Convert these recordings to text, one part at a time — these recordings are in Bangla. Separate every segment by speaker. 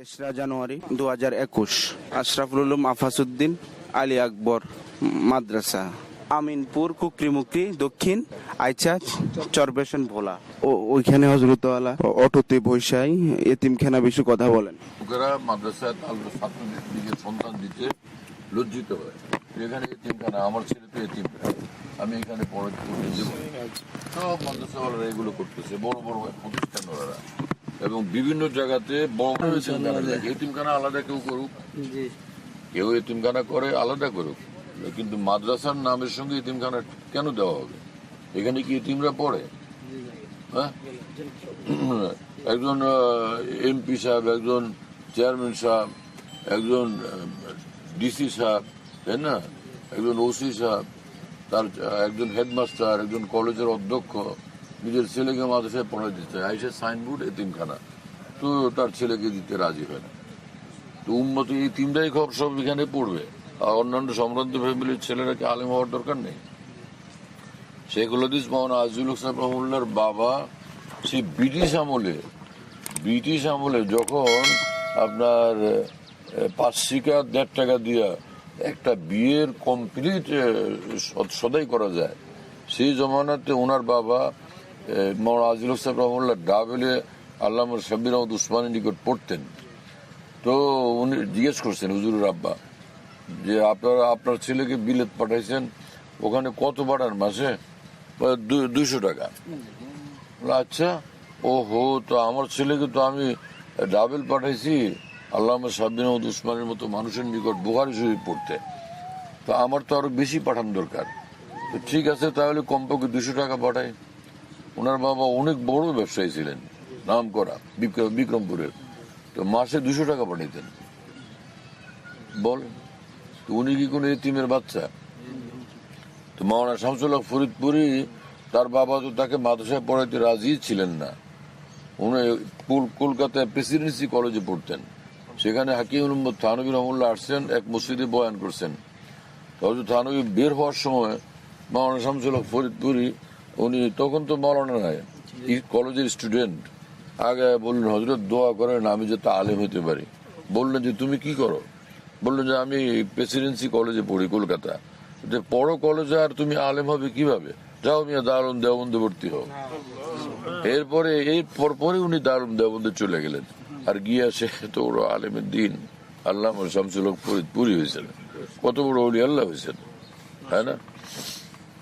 Speaker 1: তেসরা জানুয়ারি দু হাজার একুশ। আশরাফুল উলুম আফাসুদ্দিন আলী আকবর মাদ্রাসা। আমিনপুর কুকরিমুকরি দক্ষিণ আইচা চরবেশন ভোলা। ও ওইখানে হজরতওয়ালা অটোতে বৈশাই এতিমখানা বেশি কথা বলেন।
Speaker 2: লোকেরা মাদ্রাসায় ছাত্রদের সন্তান দিতে লজ্জিত হয়। এখানে এতিমখানা আমার ছেলে তো এতিম আমি এখানে পড়ে সব মাদ্রাসাওয়ালারা এগুলো করতেছে বড় বড় প্রতিষ্ঠান ওরা এবং বিভিন্ন জায়গাতে এতিমখানা আলাদা কেউ করুক। কেউ এতিমখানা করে আলাদা করুক। কিন্তু মাদ্রাসার নামের সঙ্গে এতিমখানা কেন দেওয়া হবে? এখানে কি এতিমরা পড়ে? হ্যাঁ? একজন এমপি সাহেব একজন চেয়ারম্যান সাহেব একজন ডিসি সাহেব তাই না? একজন ওসি সাহেব তার একজন হেডমাস্টার একজন কলেজের অধ্যক্ষ নিজের ছেলেকে মাদ্রাসায় পড়াই দিতে আইসে সাইনবোর্ড এতিমখানা। তো তার ছেলেকে দিতে রাজি হয় না। তো উন্মত এই তিনটাই খবর সব এখানে পড়বে। আর অন্যান্য সম্ভ্রান্ত ফ্যামিলির ছেলেরা কি আলেম হওয়ার দরকার নেই? শেখুল হাদিস মোহাম্মদ আজিজুল হোসেন রহমুল্লার বাবা সেই ব্রিটিশ আমলে ব্রিটিশ আমলে যখন আপনার আহ, পাঁচ শিকা দেড় টাকা দিয়া একটা বিয়ের কমপ্লিট সদাই করা যায় সেই জমানাতে ওনার বাবা মৌলানা আজিল হোসেন রহমুল্লাহ ডাবেলে আল্লাহ সাব্বির আহমদ উসমানের নিকট পড়তেন। তো উনি জিজ্ঞেস করছেন হুজুরের আব্বা যে আপনারা আপনার ছেলেকে বিলেত পাঠাইছেন ওখানে কত পাঠান মাসে? বলে, "দু- দুইশো টাকা। আচ্ছা ও হো তো আমার ছেলেকে তো আমি ডাবেল পাঠাইছি। আল্লাহ সাবিন উসমানের মতো মানুষের নিকট বুহারি শরীফ পড়তে। তো আমার তো আরও বেশি পাঠান দরকার। তো ঠিক আছে তাহলে কমপক্ষে দুশো টাকা পাঠাই। ওনার বাবা অনেক বড় ব্যবসায়ী ছিলেন, নাম করা বিক্রমপুরের। তো মাসে দুশো টাকা পাঠাইতেন। বল তো উনি কি কোনো এতিমের বাচ্চা? তো মাওলানা শামসুল ফরিদপুরি, তার বাবা তো তাকে মাদ্রাসায় পড়াইতে রাজি ছিলেন না। উনি কলকাতায় প্রেসিডেন্সি কলেজে পড়তেন। সেখানে হাকিম মোহাম্মদ থানবী রহমুল্লাহ আসছেন, এক মসজিদে বয়ান করছেন। হজরত থানবী বের হওয়ার সময় মাওলানা শামসুল হক ফরিদপুরি উনি তখন তো নাই এই কলেজের স্টুডেন্ট আগে বললেন হজরত দোয়া করেন, আমি যাতে আলেম হতে পারি। বললেন যে, তুমি কি করো? বললেন যে, আমি প্রেসিডেন্সি কলেজে পড়ি, কলকাতা। যে বড় কলেজে আর তুমি আলেম হবে কীভাবে? যাও মিয়া দারুণ দেওবন্দে ভর্তি হও। এরপরে, এই পরপরে উনি দারুণ দেওবন্দে চলে গেলেন। আর গিয়া সে তো ওরা আলেমের দিন। আল্লাহ শামসুল ফরিদপুরি হয়েছেন। কত বড় অলি আল্লাহ হয়েছেন। তাই না?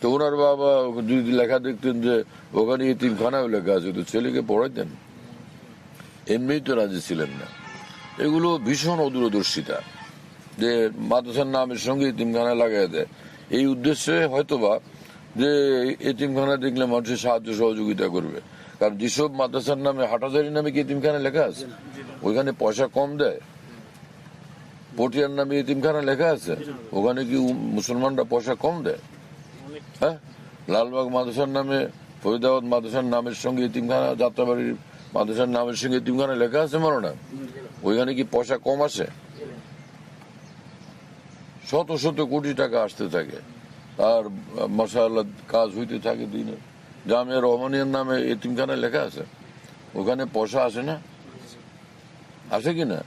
Speaker 2: তো ওনার বাবা যদি লেখা দেখতেন যে ওখানে তিনখানাও লেখা আছে, তো ছেলেকে পড়াইতেন। এমনিই তো রাজি ছিলেন না। এগুলো ভীষণ অদূরদর্শিতা। যে মাদ্রাসার নামের সঙ্গে এতিমখানা লাগাই দেয়। এই উদ্দেশ্যে হয়তোবা যে এতিমখানা দেখলে মানুষের সাহায্য সহযোগিতা করবে। কারণ যেসব মাদ্রাসার নামে হাটাজারি নামে কি এতিমখানা লেখা আছে? ওইখানে পয়সা কম দেয়। পটিয়ার নামে এতিমখানা লেখা আছে। ওখানে কি মুসলমানরা পয়সা কম দেয়? হ্যাঁ? লালবাগ মাদ্রাসার নামে ফরিদাবাদ মাদ্রাসার নামের সঙ্গে এতিমখানা যাত্রাবাড়ির মাদ্রাসার নামের সঙ্গে এতিমখানা লেখা আছে মনে না ওইখানে কি পয়সা কম আছে? শত শত কোটি টাকা আসতে থাকে। আর মশাল্লা কাজ হইতে থাকে দিনে। জামিয়া রহমানিয়ার নামে এতিমখানা লেখা আছে। ওখানে পয়সা আসে না? আসে কি না?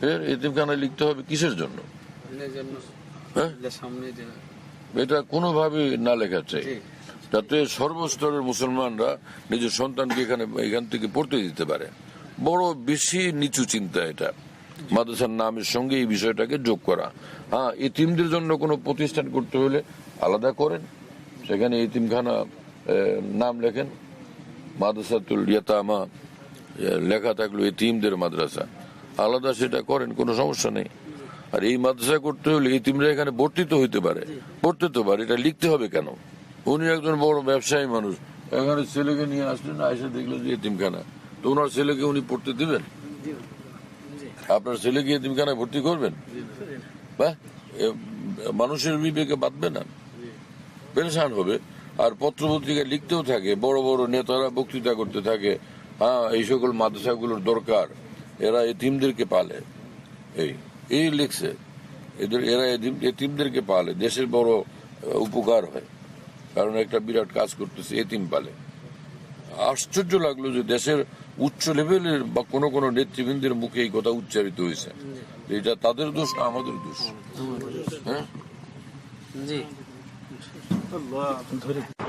Speaker 2: ফের এতিমখানা লিখতে হবে কিসের জন্য? হ্যাঁ? এটা কোনোভাবে না লেখা চাই। যাতে সর্বস্তরের মুসলমানরা নিজের সন্তানকে এখানে এখান থেকে পড়তে দিতে পারে। বড় বেশি নিচু চিন্তা এটা। মাদ্রাসার নামের সঙ্গে এই বিষয়টাকে যোগ করা। হ্যাঁ এতিমদের জন্য কোনো প্রতিষ্ঠান করতে হলে আলাদা করেন। সেখানে এতিমখানা নাম লেখেন। মাদ্রাসাতুল ইয়াতামা লেখা থাকল এতিমদের মাদ্রাসা। আলাদা সেটা করেন কোনো সমস্যা নেই। আর এই মাদ্রাসা করতে হলে এতিমরা এখানে ভর্তি তো হইতে পারে। পড়তে তো পারে এটা লিখতে হবে কেন? উনি একজন বড় ব্যবসায়ী মানুষ। এখানে ছেলেকে নিয়ে আসলেন এসে দেখল যে এতিমখানা। তো ওনার ছেলেকে উনি পড়তে দিবেন? আপনার ছেলেকে এতিমখানায় ভর্তি করবেন? এ, মানুষের বিবেকে বাঁধবে না পেরেশান হবে। আর পত্র পত্রিকায় লিখতেও থাকে বড় বড় নেতারা বক্তৃতা করতে থাকে হ্যাঁ এই সকল মাদ্রাসাগুলোর দরকার। এরা এতিমদেরকে পালে। এই। এই লিখছে এদের এরা এতিম- এতিমদেরকে পালে দেশের বড় উপকার হয়। কারণ একটা বিরাট কাজ করতেছে এতিম পালে। আশ্চর্য লাগল যে দেশের উচ্চ লেভেলের বা কোনো কোনো নেতৃবৃন্দের মুখে এই কথা উচ্চারিত হয়েছে। এটা তাদের দোষ না আমাদের দোষ? হ্যাঁ?
Speaker 3: জি।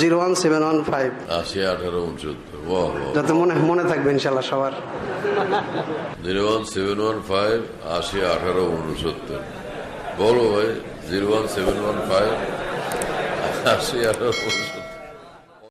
Speaker 4: Zero one seven one five.
Speaker 2: আশি আঠারো বাহ
Speaker 4: যাতে মনে মনে থাকবে ইনশাল্লাহ সবার।
Speaker 2: Zero one seven one five আশি আঠারো উনসত্তর। বলো ভাই zero one seven one five আশি আঠারো উনসত্তর।